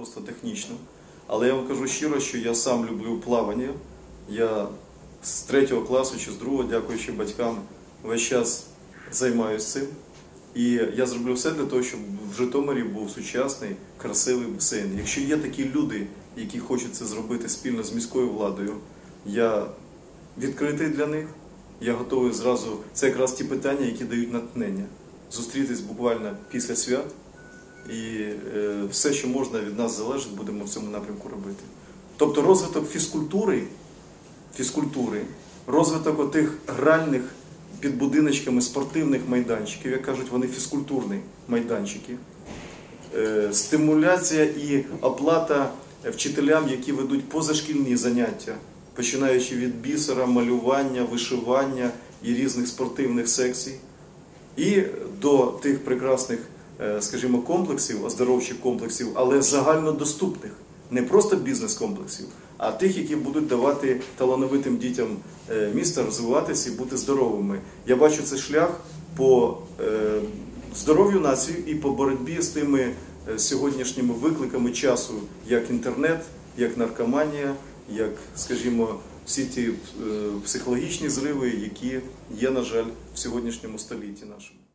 просто технічно. Але я вам кажу щиро, що я сам люблю плавання. Я з третього класу чи з другого, дякуючи батькам, весь час займаюся цим. І я зроблю все для того, щоб в Житомирі був сучасний, красивий басейн. Якщо є такі люди, які хочуть це зробити спільно з міською владою, я відкритий для них. Я готовий зразу. Це якраз ті питання, які дають натхнення. Зустрітись буквально після свят, і е, все, що можна від нас залежить, будемо в цьому напрямку робити. Тобто розвиток фізкультури, фізкультури, розвиток отих гральних під будиночками спортивних майданчиків, як кажуть, вони фізкультурні майданчики. Е, Стимуляція і оплата вчителям, які ведуть позашкільні заняття, починаючи від бісера, малювання, вишивання і різних спортивних секцій, і до тих прекрасних, скажімо, комплексів, оздоровчих комплексів, але загальнодоступних, не просто бізнес-комплексів, а тих, які будуть давати талановитим дітям е, міста розвиватися і бути здоровими. Я бачу цей шлях по е, здоров'ю нації і по боротьбі з тими е, сьогоднішніми викликами часу, як інтернет, як наркоманія, як, скажімо, всі ті е, психологічні зриви, які є, на жаль, в сьогоднішньому столітті нашому.